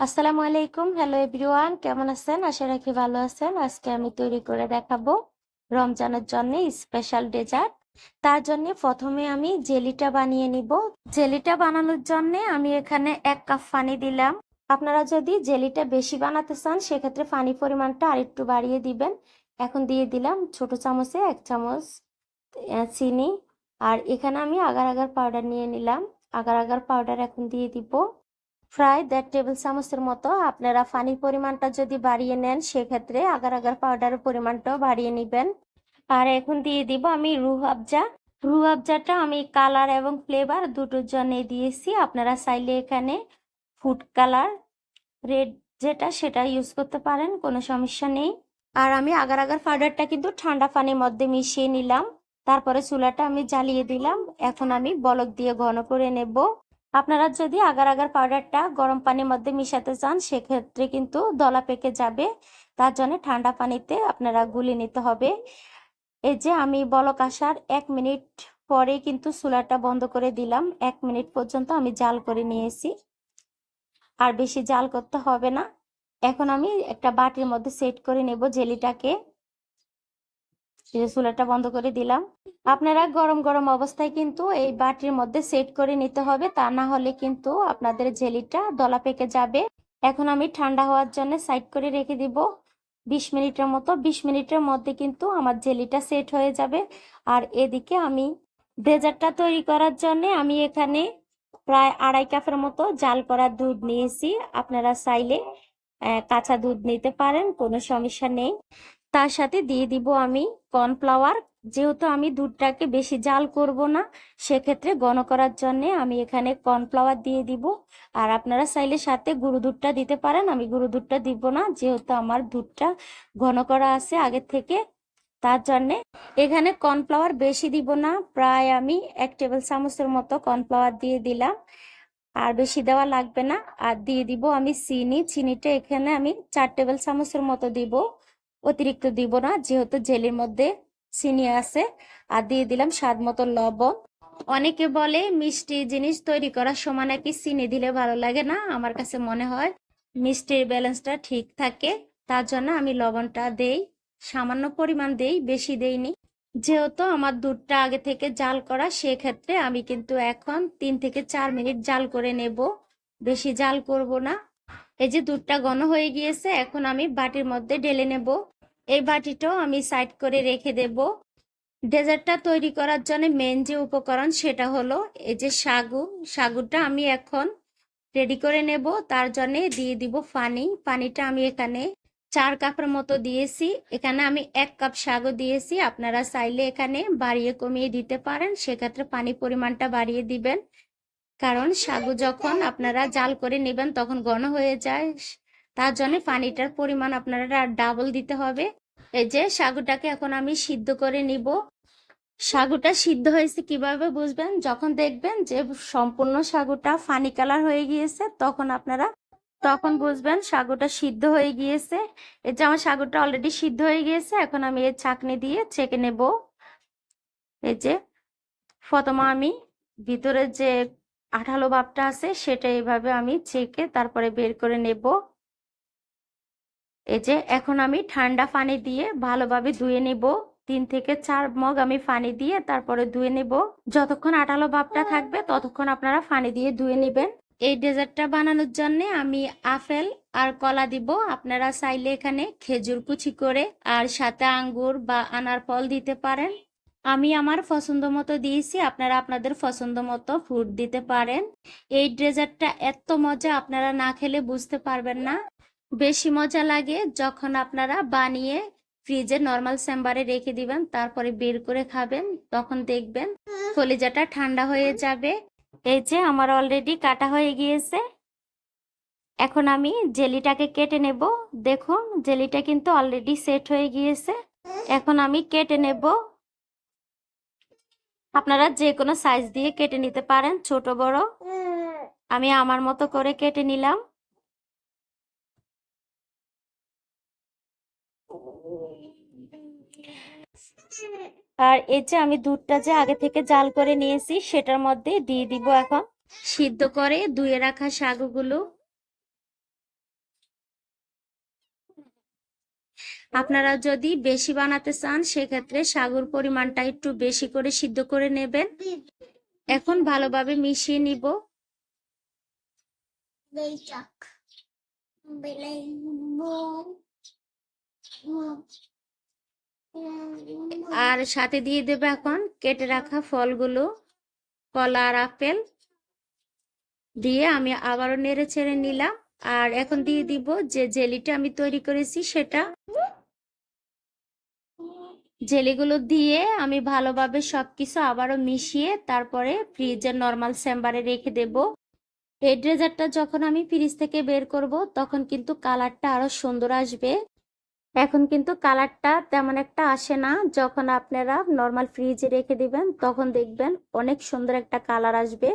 আসসালামু আলাইকুম। Hello everyone কেমন আছেন? আশা রাখি ভালো আছেন। আজকে আমি তৈরি করে দেখাবো রমজানের জন্য স্পেশাল ডেজার্ট তার জন্য প্রথমে আমি জেলিটা বানিয়ে নিব। জেলিটা বানানোর জন্য আমি এখানে এক কাপ পানি দিলাম। আপনারা যদি জেলিটা বেশি বানাতে চান, সেক্ষেত্রে পানি পরিমাণটা আরেকটু বাড়িয়ে দিবেন। এখন দিয়ে দিলাম ছোট চামচে এক চামচ চিনি। আর এখানে আমি আগার আগার পাউডার নিয়ে নিলাম। আগার আগার পাউডার এখন দিয়ে দিব। প্রায় দেড় টেবিল চামচের মতো আপনারা পানির পরিমাণটা যদি বাড়িয়ে নেন সেক্ষেত্রে আগার আগার পাউডারের পরিমাণটাও বাড়িয়ে নেবেন আর এখন দিয়ে দিব আমি রুহ আফজা রুহ আফজাটা আমি কালার এবং ফ্লেভার দুটোর জন্য দিয়েছি আপনারা চাইলে এখানে ফুড কালার রেড যেটা সেটা ইউজ করতে পারেন কোনো সমস্যা নেই আর আমি আগার আগার পাউডারটা কিন্তু ঠান্ডা পানির মধ্যে মিশিয়ে নিলাম তারপরে চুলাটা আমি জ্বালিয়ে দিলাম এখন আমি বলক দিয়ে ঘন করে নেব আপনারা যদি আগার আগার পাউডারটা গরম পানির মধ্যে মিশাতে চান, সেক্ষেত্রে কিন্তু দলা পেকে যাবে। তার জন্য ঠান্ডা পানিতে আপনারা গুলি নিতে হবে। এই যে আমি বলক আসার এক মিনিট পরে কিন্তু চুলাটা বন্ধ করে দিলাম। এক মিনিট পর্যন্ত আমি জাল করে নিয়েছি। আর বেশি জাল করতে হবে না। এখন আমি একটা বাটির মধ্যে সেট করে নেব জেলিটাকে। চুলাটা বন্ধ করে দিলাম। আপনারা গরম গরম অবস্থায় কিন্তু এই বাটির মধ্যে সেট করে নিতে হবে। তা না হলে কিন্তু আপনাদের জেলিটা দলা পেকে যাবে। এখন আমি ঠান্ডা হওয়ার জন্য সাইড করে রেখে দিব। বিশ মিনিটের মতো, বিশ মিনিটের মধ্যে কিন্তু আমার জেলিটা সেট হয়ে যাবে। আর এদিকে আমি ডেজার্টটা তৈরি করার জন্য আমি এখানে প্রায় আড়াই কাপের মতো জাল করা দুধ নিয়েছি। আপনারা চাইলে কাঁচা দুধ নিতে পারেন, কোনো সমস্যা নেই। তার সাথে দিয়ে দিব আমি কর্নফ্লাওয়ার যেহেতু আমি দুধটাকে বেশি জাল করব না, সেক্ষেত্রে ঘন করার জন্য আমি এখানে কর্নফ্লাওয়ার দিয়ে দিব। আর আপনারা চাইলে সাথে গুঁড়ো দুধটা দিতে পারেন, আমি গুঁড়ো দুধটা দিব না, যেহেতু আমার দুধটা ঘন করা আছে আগের থেকে। তার জন্যে এখানে কর্নফ্লাওয়ার বেশি দিব না, প্রায় আমি এক টেবিল চামচের মতো কর্নফ্লাওয়ার দিয়ে দিলাম। আর বেশি দেওয়া লাগবে না, আর দিয়ে দিব আমি চিনি। চিনিটা এখানে আমি চার টেবিল চামচের মতো দিব, অতিরিক্ত দিব না, যেহেতু জেলের মধ্যে চিনি আছে, আর দিয়ে দিলাম স্বাদ মতো লবণ। অনেকে বলে মিষ্টি জিনিস তৈরি করার সময় নাকি চিনি দিলে ভালো লাগে না? আমার কাছে মনে হয় মিষ্টির ব্যালেন্সটা ঠিক থাকে, তার জন্য আমি লবণটা দেই, সামান্য পরিমাণ দেই, বেশি দেইনি। যেহেতু আমার দুধটা আগে থেকে জাল করা, সেক্ষেত্রে আমি কিন্তু এখন তিন থেকে চার মিনিট জাল করে নেব। বেশি জাল করব না। এই যে দুধটা ঘন হয়ে গিয়েছে, এখন আমি বাটির মধ্যে ঢেলে নেব। এই বাটিটাও আমি সাইড করে রেখে দেব। ডেজার্টটা তৈরি করার জন্য মেন যে উপকরণ সেটা হলো এই যে সাগু। সাগুটা আমি এখন রেডি করে নেব। তার জন্য দিয়ে দিব পানি। পানিটা আমি এখানে চার কাপের মতো দিয়েছি। এখানে আমি এক কাপ সাগু দিয়েছি। আপনারা চাইলে এখানে বাড়িয়ে কমিয়ে দিতে পারেন। সেক্ষেত্রে পানি পরিমাণটা বাড়িয়ে দিবেন। কারণ সাগু যখন আপনারা জাল করে নেবেন তখন ঘন হয়ে যায়। তার জন্য পানিটার পরিমাণ আপনারা ডাবল দিতে হবে। এই যে সাগুটাকে এখন আমি সিদ্ধ করে নিব। সাগুটা সিদ্ধ হয়েছে কীভাবে বুঝবেন? যখন দেখবেন যে সম্পূর্ণ সাগুটা ফানি কালার হয়ে গিয়েছে, তখন আপনারা, তখন বুঝবেন সাগুটা সিদ্ধ হয়ে গিয়েছে। এই যে আমার সাগুটা অলরেডি সিদ্ধ হয়ে গিয়েছে, এখন আমি এর ছাঁকনি দিয়ে ছেঁকে নেব। এই যে প্রথমে আমি ভিতরে যে আঠালো ভাবটা আছে, সেটা এইভাবে আমি ছেঁকে তারপরে বের করে নেব। এই যে এখন আমি ঠান্ডা পানি দিয়ে ভালোভাবে ধুয়ে নেব। তিন থেকে চার মগ আমি পানি দিয়ে তারপরে ধুয়ে নেব। যতক্ষণ আঠালো ভাবটা থাকবে ততক্ষণ আপনারা পানি দিয়ে ধুয়ে নেবেন। এই ডেজার্টটা বানানোর জন্য আমি আপেল আর কলা দিব। আপনারা চাইলে এখানে খেজুর কুচি করে আর সাথে আঙ্গুর বা আনার ফল দিতে পারেন। আমি আমার পছন্দ মতো দিয়েছি, আপনারা আপনাদের পছন্দ মতো ফ্রুট দিতে পারেন। এই ডেজার্টটা এত মজা, আপনারা না খেলে বুঝতে পারবেন না। বেশি মজা লাগে যখন আপনারা বানিয়ে ফ্রিজে নর্মাল চেম্বারে রেখে দিবেন, তারপরে বের করে খাবেন, তখন দেখবেন কলিজাটা ঠান্ডা হয়ে যাবে। এই যে আমার অলরেডি কাটা হয়ে গিয়েছে। এখন আমি জেলিটাকে কেটে নেব। দেখুন, জেলিটা কিন্তু অলরেডি সেট হয়ে গিয়েছে। এখন আমি কেটে নেব। আপনারা যে কোনো সাইজ দিয়ে কেটে নিতে পারেন, ছোট বড়। আমি আমার মতো করে কেটে নিলাম। আর এই যে আমি দুধটা যে আগে থেকে জাল করে নিয়েছি, সেটার মধ্যে দিয়ে দিব এখন। সিদ্ধ করে ধুয়ে রাখা শাগুগুলো আপনারা যদি বেশি বানাতে চান, সেক্ষেত্রে সাগুর পরিমাণটা একটু বেশি করে সিদ্ধ করে নেবেন। এখন ভালোভাবে মিশিয়ে নিব। আর সাথে দিয়ে দেবে এখন কেটে রাখা ফলগুলো, কলা আর আপেল। দিয়ে আমি আবারও নেড়ে ছেড়ে নিলাম। আর এখন দিয়ে দিব যে জেলিটা আমি তৈরি করেছি সেটা। জেলিগুলো দিয়ে আমি ভালোভাবে সবকিছু আবারও মিশিয়ে তারপরে ফ্রিজের নর্মাল চেম্বারে রেখে দেব। এই ড্রেজারটা যখন আমি ফ্রিজ থেকে বের করব, তখন কিন্তু কালারটা আরও সুন্দর আসবে। এখন কিন্তু কালারটা তেমন একটা আসে না। যখন আপনারা নর্মাল ফ্রিজে রেখে দিবেন, তখন দেখবেন অনেক সুন্দর একটা কালার আসবে।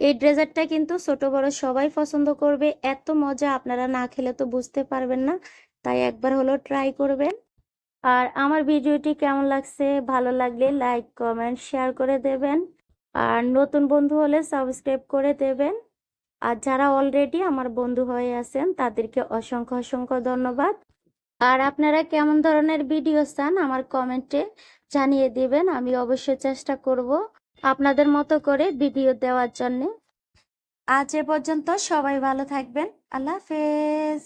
এই ড্রেজারটা কিন্তু ছোট, বড় সবাই পছন্দ করবে। এত মজা আপনারা না খেলে তো বুঝতে পারবেন না। তাই একবার হলো ট্রাই করবেন। আর আমার ভিডিওটি কেমন লাগছে, ভালো লাগলে লাইক কমেন্ট শেয়ার করে দেবেন। আর নতুন বন্ধু হলে সাবস্ক্রাইব করে দেবেন। আর যারা অলরেডি আমার বন্ধু হয়ে আছেন, তাদেরকে অসংখ্য অসংখ্য ধন্যবাদ। আর আপনারা কেমন ধরনের ভিডিও চান আমার কমেন্টে জানিয়ে দিবেন, আমি অবশ্যই চেষ্টা করব আপনাদের মতো করে ভিডিও দেওয়ার জন্যে। আজ এ পর্যন্ত সবাই ভালো থাকবেন, আল্লাহ হাফেজ।